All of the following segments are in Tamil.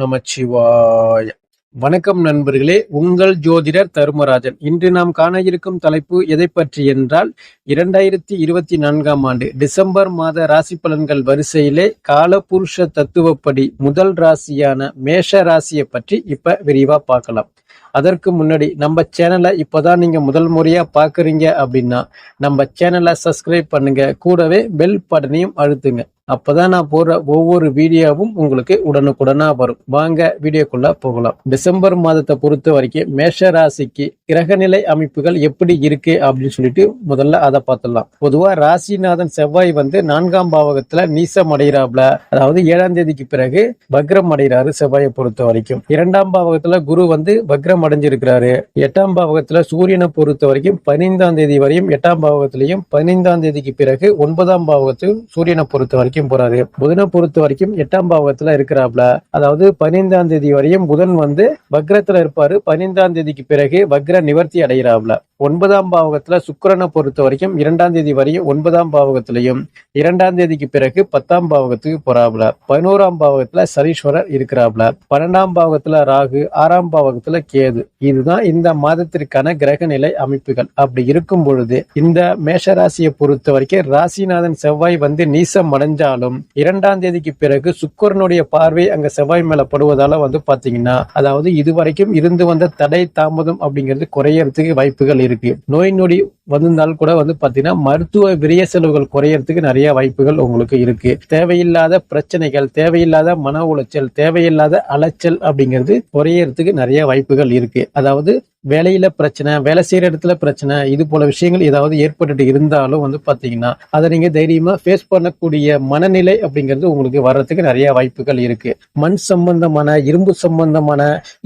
நமச்சிவாய. வணக்கம் நண்பர்களே உங்கள் ஜோதிடர் தருமராஜன். இன்று நாம் காண இருக்கும் தலைப்பு எதை பற்றி என்றால் இரண்டாயிரத்தி இருபத்தி நான்காம் ஆண்டு டிசம்பர் மாத ராசி பலன்கள் வரிசையிலே காலபுருஷ தத்துவப்படி முதல் ராசியான மேஷ ராசியை பற்றி இப்ப விரிவா பார்க்கலாம். அதற்கு முன்னாடி நம்ம சேனலை இப்போதான் நீங்க முதல் முறையா பாக்குறீங்க அப்படின்னா நம்ம சேனலை சப்ஸ்கிரைப் பண்ணுங்க. கூடவே பெல் பட்டனையும் அழுத்துங்க. அப்பதான் நான் போகிற ஒவ்வொரு வீடியோவும் உங்களுக்கு உடனுக்குடனா வரும். வாங்க வீடியோக்குள்ள போகலாம். டிசம்பர் மாதத்தை பொறுத்த வரைக்கும் மேஷ ராசிக்கு கிரகநிலை அமைப்புகள் எப்படி இருக்கு அப்படின்னு சொல்லிட்டு முதல்ல அதை பார்த்துடலாம். பொதுவா ராசிநாதன் செவ்வாய் வந்து நான்காம் பாவகத்துல நீசம் அடைகிறாப்ல அதாவது ஏழாம் தேதிக்கு பிறகு வக்ரம் அடைகிறாரு செவ்வாயை பொறுத்த வரைக்கும். இரண்டாம் பாவகத்துல குரு வந்து வக்ரம் அடைஞ்சிருக்கிறாரு. எட்டாம் பாவகத்துல சூரியனை பொறுத்த வரைக்கும் பதினைந்தாம் தேதி வரையும் எட்டாம் பாவகத்திலையும் பதினைந்தாம் தேதிக்கு பிறகு ஒன்பதாம் பாவகத்தில் சூரியனை பொறுத்த வரைக்கும் வரைக்கும் போறாரு. புதனை பொறுத்த வரைக்கும் எட்டாம் பாவகத்துல இருக்கிறாப்ல அதாவது பதினைந்தாம் தேதி வரையும் புதன் வந்து வக்ரத்துல இருப்பாரு. பதினைந்தாம் தேதிக்கு பிறகு வக்ர நிவர்த்தி அடைகிறாப்ல ஒன்பதாம் பாவகத்துல சுக்கரனை பொறுத்த வரைக்கும் இரண்டாம் தேதி வரையும் ஒன்பதாம் பாவகத்திலையும் இரண்டாம் தேதிக்கு பிறகு பத்தாம் பாவகத்துக்கு போறாப்ல பதினோராம் பாவகத்துல சரீஸ்வரர் இருக்கிறாப்ல பன்னெண்டாம் பாவகத்துல ராகு ஆறாம் பாவகத்துல கேது. இதுதான் இந்த மாதத்திற்கான கிரக நிலை அமைப்புகள். அப்படி இருக்கும் பொழுது இந்த மேஷராசியை பொறுத்த வரைக்கும் ராசிநாதன் செவ்வாய் வந்து நீசம் அடைஞ்சா இருந்தாலும் இரண்டாம் தேதிக்கு பிறகு சுக்கரனுடைய பார்வை அங்க செவ்வாய் மேல படுவதால வந்து பாத்தீங்கன்னா அதாவது இதுவரைக்கும் இருந்து வந்த தடை தாமதம் அப்படிங்கிறது குறையறதுக்கு வாய்ப்புகள் இருக்கு. நோய் நொடி வந்திருந்தால் கூட வந்து பாத்தீங்கன்னா மருத்துவ விரிய செலவுகள் குறையறதுக்கு நிறைய வாய்ப்புகள் உங்களுக்கு இருக்கு. தேவையில்லாத பிரச்சனைகள் தேவையில்லாத மன உளைச்சல் தேவையில்லாத அலைச்சல் அப்படிங்கிறது குறையறதுக்கு நிறைய வாய்ப்புகள் இருக்கு. அதாவது வேலையில பிரச்சனை வேலை செய்யற இடத்துல பிரச்சனை இது போல விஷயங்கள் ஏதாவது ஏற்பட்டுட்டு இருந்தாலும் வந்து பாத்தீங்கன்னா அதை நீங்க தைரியமா ஃபேஸ் பண்ணக்கூடிய மனநிலை அப்படிங்கிறது உங்களுக்கு வர்றதுக்கு நிறைய வாய்ப்புகள் இருக்கு. மண் சம்பந்தமான இரும்பு சம்பந்தமான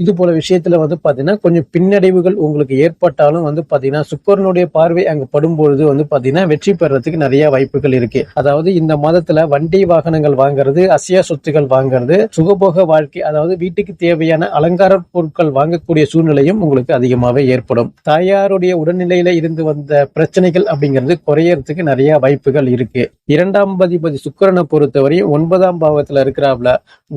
இது போல விஷயத்துல வந்து பாத்தீங்கன்னா கொஞ்சம் பின்னடைவுகள் உங்களுக்கு ஏற்பட்டாலும் வந்து பாத்தீங்கன்னா சுக்கரனுடைய பார்வை அங்க படும்பொழுது வந்து பாத்தீங்கன்னா வெற்றி பெறறதுக்கு நிறைய வாய்ப்புகள் இருக்கு. அதாவது இந்த மாதத்துல வண்டி வாகனங்கள் வாங்குறது அசையா சொத்துக்கள் வாங்குறது சுகபோக வாழ்க்கை அதாவது வீட்டுக்கு தேவையான அலங்கார பொருட்கள் வாங்கக்கூடிய சூழ்நிலையும் உங்களுக்கு அதிகமாகவே ஏற்படும். தாயாருடைய உடல்நிலையில இருந்து வந்த பிரச்சனைகள் அப்படிங்கிறது குறையறதுக்கு நிறைய வாய்ப்புகள் இருக்கு. இரண்டாம் பதிபதி சுக்கரனை பொறுத்தவரையும் ஒன்பதாம் பாவத்துல இருக்கிறாப்ல.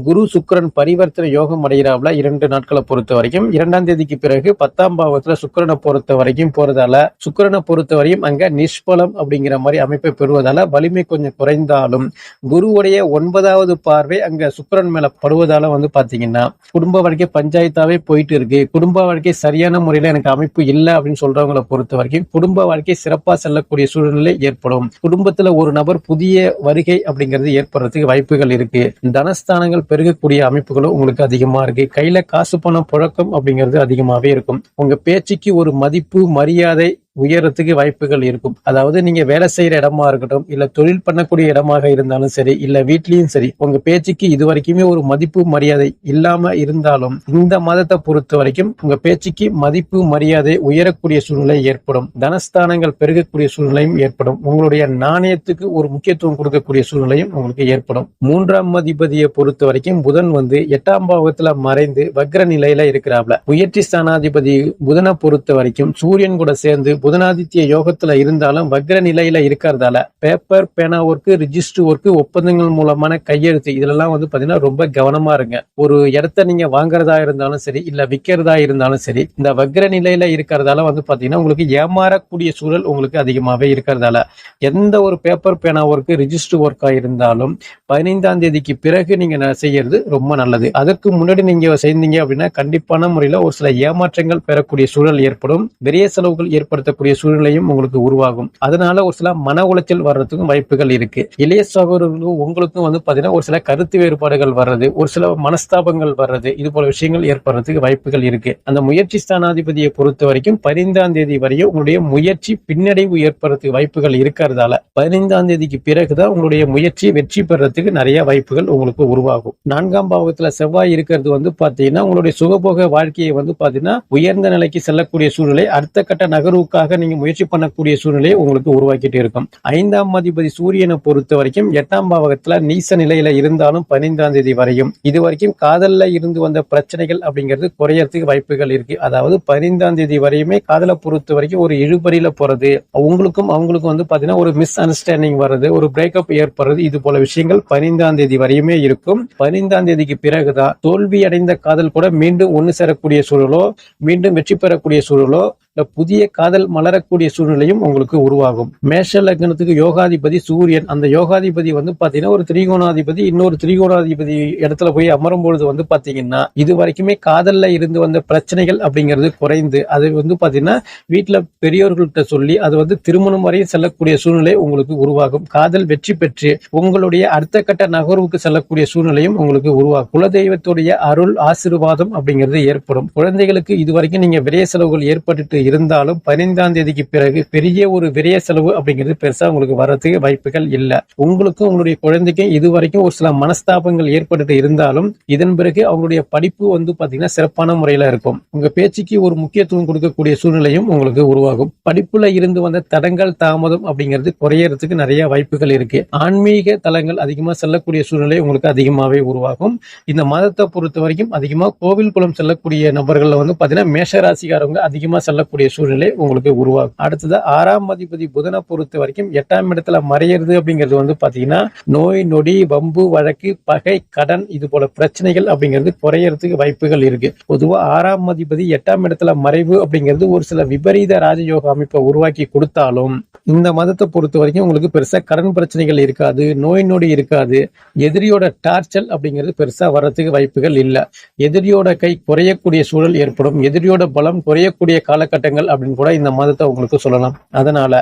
குரு சுக்கரன் பரிவர்த்தனை யோகம் அடைகிறாப்ல இரண்டு நாட்களை பொறுத்த வரைக்கும். இரண்டாம் தேதிக்கு பிறகு பத்தாம் பாவத்துல சுக்கரனை பொறுத்த வரைக்கும் போறதால சுக்கரனை பொறுத்த வரையும் அங்க நிஷ்பலம் அப்படிங்கிற மாதிரி அமைப்பை பெறுவதால வலிமை கொஞ்சம் குறைந்தாலும் குருவுடைய ஒன்பதாவது பார்வை அங்க சுக்கரன் மேல படுவதால வந்து பாத்தீங்கன்னா குடும்ப வாழ்க்கை பஞ்சாயத்தாவே போயிட்டு இருக்கு. குடும்ப வாழ்க்கை சரியான முறையில் எனக்கு அமைப்பு இல்லை அப்படின்னு சொல்றவங்களை பொறுத்த வரைக்கும் குடும்ப வாழ்க்கை சிறப்பா செல்லக்கூடிய சூழ்நிலை ஏற்படும். குடும்பத்துல ஒரு நபர் புதிய வருகை அப்படிங்கிறது ஏற்படுறதுக்கு வாய்ப்புகள் இருக்கு. தனஸ்தானங்கள் பெருகக்கூடிய அமைப்புகளும் உங்களுக்கு அதிகமா இருக்கு. கையில காசு பணம் புழக்கம் அப்படிங்கிறது அதிகமாவே இருக்கும். உங்க பேச்சுக்கு ஒரு மதிப்பு மரியாதை உயரத்துக்கு வாய்ப்புகள் இருக்கும். அதாவது நீங்க வேலை செய்யற இடமா இருக்கட்டும் இல்ல தொழில் பண்ணக்கூடிய இடமாக இருந்தாலும் சரி இல்ல வீட்லயும் சரி உங்க பேச்சுக்கு இது வரைக்குமே ஒரு மதிப்பு மரியாதை இல்லாம இருந்தாலும் இந்த மாதத்தை பொறுத்த வரைக்கும் உங்க பேச்சுக்கு மதிப்பு மரியாதை உயரக்கூடிய சூழ்நிலை ஏற்படும். தனஸ்தானங்கள் பெருகக்கூடிய சூழ்நிலையும் ஏற்படும். உங்களுடைய நாணயத்துக்கு ஒரு முக்கியத்துவம் கொடுக்கக்கூடிய சூழ்நிலையும் உங்களுக்கு ஏற்படும். மூன்றாம் அதிபதியை பொறுத்த வரைக்கும் புதன் வந்து எட்டாம் பாவத்துல மறைந்து வக்ர நிலையில இருக்கிறாப்ல. முயற்சி ஸ்தானாதிபதி புதனை பொறுத்த வரைக்கும் சூரியன் கூட சேர்ந்து புதனாதித்ய யோகத்துல இருந்தாலும் வக்ர நிலையில இருக்கிறதால பேப்பர் பேனா ஒர்க்கு ரிஜிஸ்டர் ஒர்க்கு ஒப்பந்தங்கள் மூலமான கையெழுத்து இதுலலாம் வந்து பாத்தீங்கன்னா ரொம்ப கவனமா இருங்க. ஒரு இடத்த நீங்க வாங்குறதா இருந்தாலும் சரி இல்ல விற்கிறதா இருந்தாலும் சரி இந்த வக்ர நிலையில இருக்கிறதால வந்து பாத்தீங்கன்னா உங்களுக்கு ஏமாறக்கூடிய சூழல் உங்களுக்கு அதிகமாவே இருக்கிறதால எந்த ஒரு பேப்பர் பேனா ஒர்க்கு ரிஜிஸ்டர் ஒர்க்கா இருந்தாலும் பதினைந்தாம் தேதிக்கு பிறகு நீங்க செய்யறது ரொம்ப நல்லது. அதற்கு முன்னாடி நீங்க செய்தீங்க அப்படின்னா கண்டிப்பான முறையில ஒரு சில ஏமாற்றங்கள் பெறக்கூடிய சூழல் ஏற்படும். பெரிய செலவுகள் ஏற்படுத்த பயன்படுத்தக்கூடிய சூழ்நிலையும் உங்களுக்கு உருவாகும். அதனால ஒரு சில மன உளைச்சல் வர்றதுக்கும் வாய்ப்புகள் இருக்கு. இளைய சகோதரர்களும் உங்களுக்கும் வந்து பாத்தீங்கன்னா ஒரு சில கருத்து வேறுபாடுகள் வர்றது ஒரு சில மனஸ்தாபங்கள் வர்றது இது போல விஷயங்கள் ஏற்படுறதுக்கு வாய்ப்புகள் இருக்கு. அந்த முயற்சி ஸ்தானாதிபதியை பொறுத்த வரைக்கும் பதினைந்தாம் தேதி வரையும் உங்களுடைய முயற்சி பின்னடைவு ஏற்படுறதுக்கு வாய்ப்புகள் இருக்கிறதால பதினைந்தாம் தேதிக்கு பிறகுதான் உங்களுடைய முயற்சி வெற்றி பெறறதுக்கு நிறைய வாய்ப்புகள் உங்களுக்கு உருவாகும். நான்காம் பாவத்துல செவ்வாய் இருக்கிறது வந்து பாத்தீங்கன்னா உங்களுடைய சுகபோக வாழ்க்கையை வந்து பாத்தீங்கன்னா உயர்ந்த நிலைக்கு செல்லக்கூடிய சூழ்நிலை. அடுத்த கட்ட நகர்வுக்கு படிப்புக்காக நீங்க முயற்சி பண்ணக்கூடிய சூழ்நிலையை உங்களுக்கு உருவாக்கிட்டு இருக்கும். ஐந்தாம் அதிபதி சூரியனை பொறுத்த வரைக்கும் எட்டாம் பாவகத்துல நீச நிலையில இருந்தாலும் பதினைந்தாம் தேதி வரையும். இது வரைக்கும் காதல்ல இருந்து வந்த பிரச்சனைகள் அப்படிங்கிறது குறையறதுக்கு வாய்ப்புகள் இருக்கு. அதாவது பதினைந்தாம் தேதி வரையுமே காதலை பொறுத்த வரைக்கும் ஒரு இழுபறியில போறது உங்களுக்கும் அவங்களுக்கும் வந்து பாத்தீங்கன்னா ஒரு மிஸ் அண்டர்ஸ்டாண்டிங் வர்றது ஒரு பிரேக்கப் ஏற்படுறது இது போல விஷயங்கள் பதினைந்தாம் தேதி வரையுமே இருக்கும். பதினைந்தாம் தேதிக்கு பிறகுதான் தோல்வி அடைந்த காதல் கூட மீண்டும் ஒன்னு சேரக்கூடிய சூழலோ மீண்டும் வெற்றி பெறக்கூடிய சூழலோ புதிய காதல் மலரக்கூடிய சூழ்நிலையும் உங்களுக்கு உருவாகும். மேஷ லக்னத்துக்கு யோகாதிபதி சூரியன். அந்த யோகாதிபதி வந்து பாத்தீங்கன்னா ஒரு திரிகோணாதிபதி இன்னொரு திரிகோணாதிபதி இடத்துல போய் அமரும் பொழுது வந்து பாத்தீங்கன்னா இது வரைக்குமே காதல்ல இருந்து வந்த பிரச்சனைகள் அப்படிங்கிறது குறைந்து அது வந்து பாத்தீங்கன்னா வீட்டுல பெரியோர்கள்ட்ட சொல்லி அது வந்து திருமணம் வரையும் செல்லக்கூடிய சூழ்நிலை உங்களுக்கு உருவாகும். காதல் வெற்றி பெற்று உங்களுடைய அடுத்த கட்ட நகர்வுக்கு செல்லக்கூடிய சூழ்நிலையும் உங்களுக்கு உருவாகும். குலதெய்வத்துடைய அருள் ஆசீர்வாதம் அப்படிங்கிறது ஏற்படும். குழந்தைகளுக்கு இதுவரைக்கும் நீங்க விரைய செலவுகள் ஏற்பட்டுட்டு இருந்தாலும் பதினைந்தாம் தேதிக்கு பிறகு பெரிய ஒரு விரைய செலவு அப்படிங்கிறது பெருசா உங்களுக்கு வர்றதுக்கு வாய்ப்புகள் இல்ல. உங்களுக்கும் உங்களுடைய குழந்தைக்கும் இதுவரைக்கும் ஒரு சில மனஸ்தாபங்கள் ஏற்பட்டு இருந்தாலும் இதன் பிறகு அவங்களுடைய படிப்பு வந்து பாத்தீங்கன்னா சிறப்பான முறையில இருக்கும். உங்க பேச்சுக்கு ஒரு முக்கியத்துவம் கொடுக்கக்கூடிய சூழ்நிலையும் உங்களுக்கு உருவாகும். படிப்புல இருந்து வந்த தடங்கள் தாமதம் அப்படிங்கிறது குறையறதுக்கு நிறைய வாய்ப்புகள் இருக்கு. ஆன்மீக தலங்கள் அதிகமா செல்லக்கூடிய சூழ்நிலை உங்களுக்கு அதிகமாவே உருவாகும். இந்த மாதத்தை பொறுத்த வரைக்கும் அதிகமா கோவில் குளம் செல்லக்கூடிய நபர்கள்ல வந்து பாத்தீங்கன்னா மேஷராசிக்காரவங்க அதிகமா செல்லக்கூடிய சூழ்நிலை உங்களுக்கு உருவாகும். அடுத்தது ஆறாம் அதிபதி புதனை பொறுத்த வரைக்கும் எட்டாம் இடத்துல மறையிறது அப்படிங்கிறது வந்து பாத்தீங்கன்னா நோய் நொடி வம்பு வழக்கு பகை கடன் இது போல பிரச்சனைகள் அப்படிங்கிறது குறையறதுக்கு வாய்ப்புகள் இருக்கு. பொதுவா ஆறாம் அதிபதி எட்டாம் இடத்துல மறைவு அப்படிங்கிறது ஒரு சில விபரீத ராஜயோக அமைப்பை உருவாக்கி கொடுத்தாலும் இந்த மதத்தை பொறுத்த வரைக்கும் உங்களுக்கு பெருசா கடன் பிரச்சனைகள் இருக்காது நோய் நொடி இருக்காது. எதிரியோட டார்ச்சல் அப்படிங்கிறது பெருசா வர்றதுக்கு வாய்ப்புகள் இல்ல. எதிரியோட கை குறையக்கூடிய சூழல் ஏற்படும். எதிரியோட பலம் குறையக்கூடிய காலகட்டங்கள் அப்படின்னு கூட இந்த மாதத்தை உங்களுக்கு சொல்லலாம். அதனால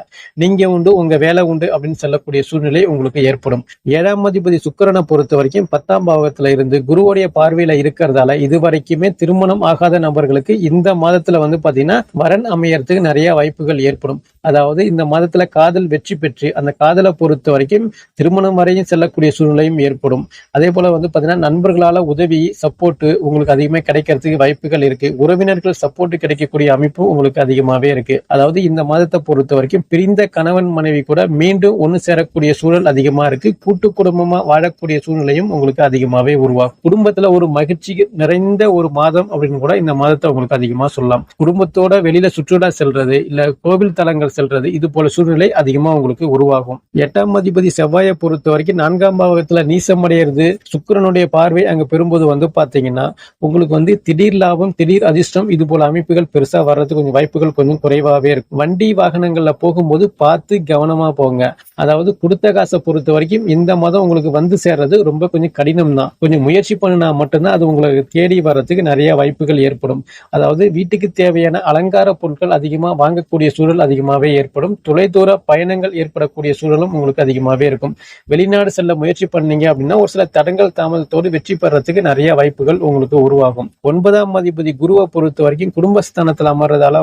நீங்க உண்டு உங்க வேலை உண்டு அப்படின்னு சொல்லக்கூடிய சூழ்நிலை உங்களுக்கு ஏற்படும். ஏழாம் அதிபதி சுக்கரனை பொறுத்த வரைக்கும் பத்தாம் பாவத்துல இருந்து குருவோடைய பார்வையில இருக்கிறதால இது வரைக்குமே திருமணம் ஆகாத நபர்களுக்கு இந்த மாதத்துல வந்து பாத்தீங்கன்னா வரன் அமையறதுக்கு நிறைய வாய்ப்புகள் ஏற்படும். அதாவது இந்த மாதத்துல காதல் வெற்றி பெற்று அந்த காதலை பொறுத்த வரைக்கும் திருமணம் வரையும் செல்லக்கூடிய சூழ்நிலையும் ஏற்படும். அதே போல வந்து பாத்தீங்கன்னா நண்பர்களால உதவி சப்போர்ட் உங்களுக்கு அதிகமாக கிடைக்கிறதுக்கு வாய்ப்புகள் இருக்கு. உறவினர்கள் சப்போர்ட் கிடைக்கக்கூடிய அமைப்பு உங்களுக்கு அதிகமாவே இருக்கு. அதாவது இந்த மாதத்தை பொறுத்த வரைக்கும் பிரிந்த கணவன் மனைவி கூட மீண்டும் ஒன்று சேரக்கூடிய சூழல் அதிகமா இருக்கு. கூட்டு குடும்பமா வாழக்கூடிய சூழ்நிலையும் உங்களுக்கு அதிகமாவே உருவாகும் குடும்பத்துல ஒரு மகிழ்ச்சி நிறைந்த ஒரு மாதம் அப்படின்னு கூட இந்த மாதத்தை உங்களுக்கு அதிகமா சொல்லலாம். குடும்பத்தோட வெளியில சுற்றுலா செல்றது இல்ல கோவில் தலங்கள் செல்றது இது போல சூழ்நிலை அதிகமா உங்களுக்கு உருவாகும். எட்டாம் அதிபதி செவ்வாயை பொறுத்த வரைக்கும் நான்காம் பாவகத்துல நீசமடைகிறது சுக்கிரனுடைய பார்வை அங்க பெறும்போது வந்து பாத்தீங்கன்னா உங்களுக்கு வந்து திடீர் லாபம் திடீர் அதிர்ஷ்டம் இது போல அமைப்புகள் பெருசா வர்றதுக்கு கொஞ்சம் வாய்ப்புகள் கொஞ்சம் குறைவாகவே இருக்கும் வண்டி வாகனங்கள்ல போகும்போது பார்த்து கவனமா போங்க. அதாவது கொடுத்த காசை பொறுத்த வரைக்கும் இந்த மாதம் உங்களுக்கு வந்து சேர்றது ரொம்ப கொஞ்சம் கடினம் தான் கொஞ்சம் முயற்சி பண்ணினா மட்டும்தான் அது உங்களுக்கு தேடி வர்றதுக்கு நிறைய வாய்ப்புகள் ஏற்படும். அதாவது வீட்டுக்கு தேவையான அலங்கார பொருட்கள் அதிகமா வாங்கக்கூடிய சூழல் அதிகமாகவே ஏற்படும். தொலைதூர பயணங்கள் ஏற்படக்கூடிய சூழலும் உங்களுக்கு அதிகமாகவே இருக்கும். வெளிநாடு செல்ல முயற்சி பண்ணீங்க அப்படின்னா ஒரு சில தடங்கள் தாமதத்தோடு வெற்றி பெறத்துக்கு நிறைய வாய்ப்புகள் உங்களுக்கு உருவாகும். ஒன்பதாம் அதிபதி குருவை பொறுத்த வரைக்கும் குடும்பஸ்தானத்தில் அமர்றதால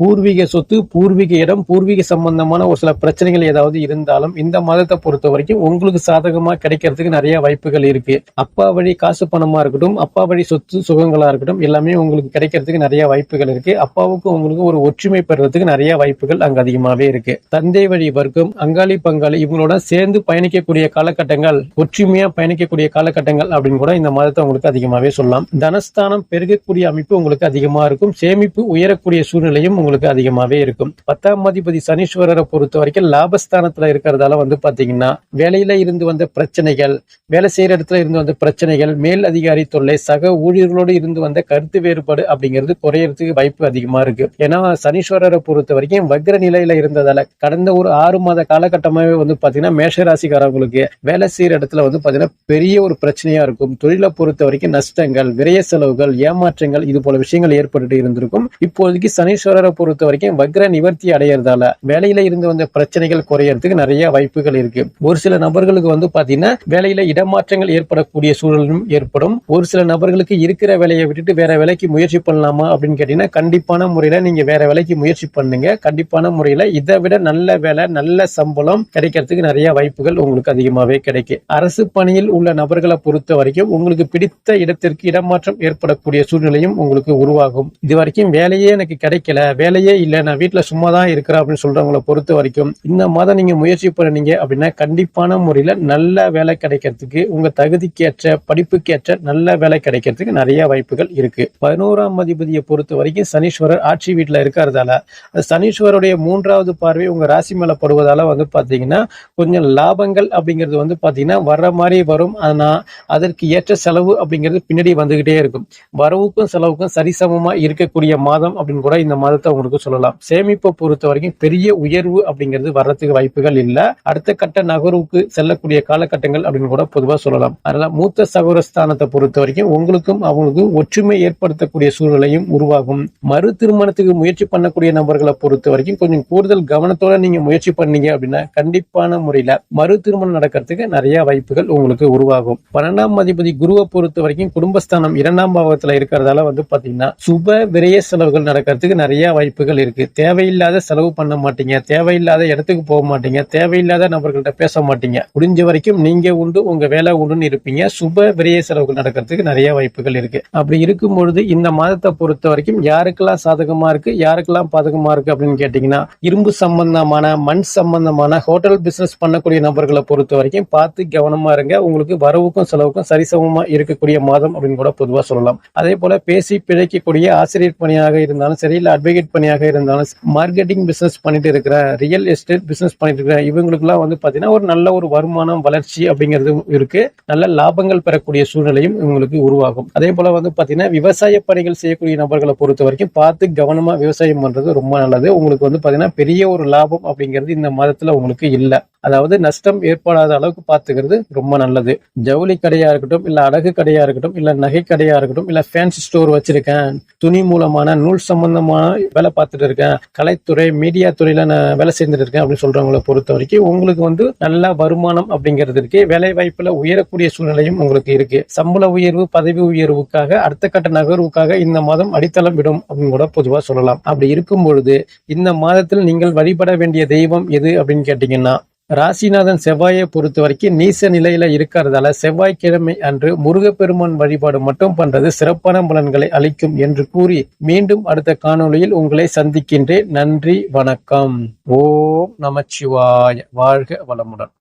பூர்வீக சொத்து பூர்வீக இடம் பூர்வீக சம்பந்தமான ஒரு சில பிரச்சனைகள் ஏதாவது இருந்தாலும் இந்த மாதத்தை பொறுத்த வரைக்கும் உங்களுக்கு சாதகமா கிடைக்கிறதுக்கு நிறைய வாய்ப்புகள் இருக்கு. அப்பா வழி காசு பணமா இருக்கட்டும் அப்பா வழி சொத்து சுகங்களா இருக்கட்டும் எல்லாமே உங்களுக்கு கிடைக்கிறதுக்கு நிறைய வாய்ப்புகள் இருக்கு. அப்பாவுக்கும் உங்களுக்கு ஒரு ஒற்றுமை பெறறதுக்கு நிறைய வாய்ப்புகள் அங்க அதிகமாவே இருக்கு. தந்தை வழி வர்க்கம் அங்காளி பங்காளி இவங்களோட சேர்ந்து பயணிக்கக்கூடிய காலகட்டங்கள் ஒற்றுமையா பயணிக்கக்கூடிய காலகட்டங்கள் அப்படின்னு கூட இந்த மாதத்தை உங்களுக்கு அதிகமாவே சொல்லலாம். தனஸ்தானம் பெருகக்கூடிய அமைப்பு உங்களுக்கு அதிகமா இருக்கும். சேமிப்பு உயரக்கூடிய சூழ்நிலையும் உங்களுக்கு அதிகமாகவே இருக்கும். பத்தாம் அதிபதி சனீஸ்வரரை பொறுத்த வரைக்கும் லாபஸ்தானத்தில் இருக்கிறதால வந்து பார்த்தீங்கன்னா வேலையில இருந்து வந்த பிரச்சனைகள் வேலை செய்கிற இடத்துல இருந்து வந்த பிரச்சனைகள் மேல் அதிகாரி தொல்லை சக ஊழியர்களோடு இருந்து வந்த கருத்து வேறுபாடு அப்படிங்கிறது குறையறதுக்கு வாய்ப்பு அதிகமாக இருக்கு. ஏன்னா சனீஸ்வரரை பொறுத்த வரைக்கும் வக்ர நிலையில இருந்ததால கடந்த ஒரு ஆறு மாத காலகட்டமாகவே வந்து பார்த்தீங்கன்னா மேஷராசிக்காரவங்களுக்கு வேலை செய்கிற இடத்துல வந்து பார்த்தீங்கன்னா பெரிய ஒரு பிரச்சனையா இருக்கும். தொழிலை பொறுத்த வரைக்கும் நஷ்டங்கள் விரைய செலவுகள் ஏமாற்றங்கள் இது போல விஷயங்கள் ஏற்பட்டு இருந்திருக்கும். இப்போதைக்கு சனீஸ்வரரை பொறுத்த வரைக்கும் வக்ர நிவர்த்தி அடையிறதால வேலையில இருந்து வந்த பிரச்சனைகள் குறையறதுக்கு நிறைய வாய்ப்புகள் இருக்கு. ஒரு சில நபர்களுக்கு வந்து பாத்தீங்கன்னா வேலையில இடமாற்றங்கள் ஏற்படக்கூடிய சூழலும் ஏற்படும். ஒரு சில நபர்களுக்கு இருக்கிற வேலையை விட்டுட்டு வேற வேலைக்கு முயற்சி பண்ணலாமா அப்படின்னு கேட்டீங்கன்னா கண்டிப்பான முறையில நீங்க வேற வேலைக்கு முயற்சி பண்ணுங்க. கண்டிப்பான முறையில இதை விட நல்ல வேலை நல்ல சம்பளம் கிடைக்கிறதுக்கு நிறைய வாய்ப்புகள் உங்களுக்கு அதிகமாவே கிடைக்கும். அரசு பணியில் உள்ள நபர்களை பொறுத்த வரைக்கும் உங்களுக்கு பிடித்த இடத்திற்கு இடமாற்றம் ஏற்படக்கூடிய சூழ்நிலையும் உங்களுக்கு உருவாகும். இது வரைக்கும் வேலையே எனக்கு கிடைக்கல வேலையே இல்லை நான் வீட்டில் சும்மா தான் இருக்கிறேன் அப்படின்னு சொல்றவங்கள பொறுத்த வரைக்கும் இந்த மாதம் நீங்க முயற்சி பண்ணீங்க அப்படின்னா கண்டிப்பான முறையில நல்ல வேலை கிடைக்கிறதுக்கு உங்க தகுதிக்கேற்ற படிப்புக்கேற்ற நல்ல வேலை கிடைக்கிறதுக்கு நிறைய வாய்ப்புகள் இருக்கு. பதினோராம் அதிபதியை பொறுத்த வரைக்கும் சனீஸ்வரர் ஆட்சி வீட்டில் இருக்கிறதால அந்த சனீஸ்வரருடைய மூன்றாவது பார்வை உங்க ராசி மேலே படுவதால வந்து பாத்தீங்கன்னா கொஞ்சம் லாபங்கள் அப்படிங்கிறது வந்து பாத்தீங்கன்னா வர்ற மாதிரி வரும். ஆனால் அதற்கு ஏற்ற செலவு அப்படிங்கிறது பின்னாடி வந்துகிட்டே இருக்கும். வரவுக்கும் செலவுக்கும் சரிசமமாக இருக்கக்கூடிய மாதம் அப்படின்னு கூட இந்த மாதத்தை உங்களுக்கு சொல்லலாம். சேமிப்பை பொறுத்த வரைக்கும் பெரிய உயர்வு அப்படிங்கிறது வர்றதுக்கு வாய்ப்புகள் இல்ல. அடுத்த கட்ட நகர்வுக்கு செல்லக்கூடிய காலகட்டங்கள் அப்படின்னு கூட பொதுவாக சொல்லலாம். அதனால மூத்த சகோரஸ்தானத்தை பொறுத்த வரைக்கும் உங்களுக்கும் அவங்களுக்கும் ஒற்றுமை ஏற்படுத்தக்கூடிய சூழ்நிலையும் உருவாகும். மறு திருமணத்துக்கு முயற்சி பண்ணக்கூடிய நபர்களை பொறுத்த வரைக்கும் கொஞ்சம் கூடுதல் கவனத்தோட நீங்க முயற்சி பண்ணீங்க அப்படின்னா கண்டிப்பான முறையில மறு திருமணம் நடக்கிறதுக்கு நிறைய வாய்ப்புகள் உங்களுக்கு உருவாகும். பன்னெண்டாம் அதிபதி குருவை பொறுத்த வரைக்கும் குடும்பஸ்தானம் இரண்டாம் பாவத்துல இருக்கிறதால வந்து பாத்தீங்கன்னா சுப விரய செலவுகள் நடக்கிறதுக்கு நிறைய வாய்ப்பு வாய்ப்புகள் இருக்கு. தேவையில்லாத செலவு பண்ண மாட்டீங்க. தேவையில்லாத இடத்துக்கு போக மாட்டீங்க. தேவையில்லாத நபர்கள்ட்ட பேச மாட்டீங்க. முடிஞ்ச வரைக்கும் நீங்க உண்டு உங்க வேலை உண்டுன்னு இருப்பீங்க. சுப விரைய செலவுகள் நடக்கிறதுக்கு நிறைய வாய்ப்புகள் இருக்கு. அப்படி இருக்கும் பொழுது இந்த மாதத்தை பொறுத்த வரைக்கும் யாருக்கெல்லாம் சாதகமா இருக்கு யாருக்கெல்லாம் பாதகமா இருக்கு அப்படின்னு கேட்டீங்கன்னா இரும்பு சம்பந்தமான மண் சம்பந்தமான ஹோட்டல் பிசினஸ் பண்ணக்கூடிய நபர்களை பொறுத்த வரைக்கும் பார்த்து கவனமா இருங்க. உங்களுக்கு வரவுக்கும் செலவுக்கும் சரிசமமா இருக்கக்கூடிய மாதம் அப்படின்னு கூட பொதுவா சொல்லலாம். அதே போல பேசி பிழைக்கக்கூடிய ஆசிரியர் பணியாக இருந்தாலும் சரி இல்லை அட்வொகேட் பணியாக இருந்தாலும் மார்க்கெட்டிங் பிஸ்னஸ் பண்ணிட்டு இருக்கிற ரியல் எஸ்டேட் பிஸ்னஸ் பண்ணிட்டு இருக்கிற இவங்களுக்குலாம் வந்து பார்த்தீங்கன்னா ஒரு நல்ல ஒரு வருமானம் வளர்ச்சி அப்படிங்கிறது இருக்கு. நல்ல லாபங்கள் பெறக்கூடிய சூழ்நிலையும் இவங்களுக்கு உருவாகும். அதே போல வந்து பார்த்தீங்கன்னா விவசாய பணிகள் செய்யக்கூடிய நபர்களை பொறுத்த வரைக்கும் பார்த்து கவனமாக விவசாயம் பண்றது ரொம்ப நல்லது. உங்களுக்கு வந்து பார்த்தீங்கன்னா பெரிய ஒரு லாபம் அப்படிங்கிறது இந்த மாதத்துல உங்களுக்கு இல்லை. அதாவது நஷ்டம் ஏற்படாத அளவுக்கு பார்த்துக்கிறது ரொம்ப நல்லது. ஜவுளி கடையா இருக்கட்டும் இல்ல அடகு கடையா இருக்கட்டும் இல்ல நகை கடையா இருக்கட்டும் இல்ல ஃபேன்சி ஸ்டோர் வச்சிருக்கேன். துணி மூலமான நூல் சம்பந்தமான வேலை பார்த்துட்டு இருக்கேன். கலைத்துறை மீடியா துறையில நான் வேலை செஞ்சுட்டு இருக்கேன் அப்படின்னு சொல்றவங்களை பொறுத்த வரைக்கும் உங்களுக்கு வந்து நல்ல வருமானம் அப்படிங்கிறது இருக்கு. வேலை வாய்ப்புல உயரக்கூடிய சூழ்நிலையும் உங்களுக்கு இருக்கு. சம்பள உயர்வு பதவி உயர்வுக்காக அடுத்த கட்ட நகர்வுக்காக இந்த மாதம் அடித்தளம் விடும் அப்படின்னு கூட பொதுவாக சொல்லலாம். அப்படி இருக்கும் பொழுது இந்த மாதத்தில் நீங்கள் வழிபட வேண்டிய தெய்வம் எது அப்படின்னு கேட்டீங்கன்னா ராசிநாதன் செவ்வாயை பொறுத்த வரைக்கும் நீச நிலையில இருக்கிறதால செவ்வாய்க்கிழமை அன்று முருகப்பெருமான் வழிபாடு மட்டும் பண்றது சிறப்பான பலன்களை அளிக்கும் என்று கூறி மீண்டும் அடுத்த காணொளியில் உங்களை சந்திக்கின்றேன். நன்றி வணக்கம். ஓம் நமச்சிவாய. வாழ்க வளமுடன்.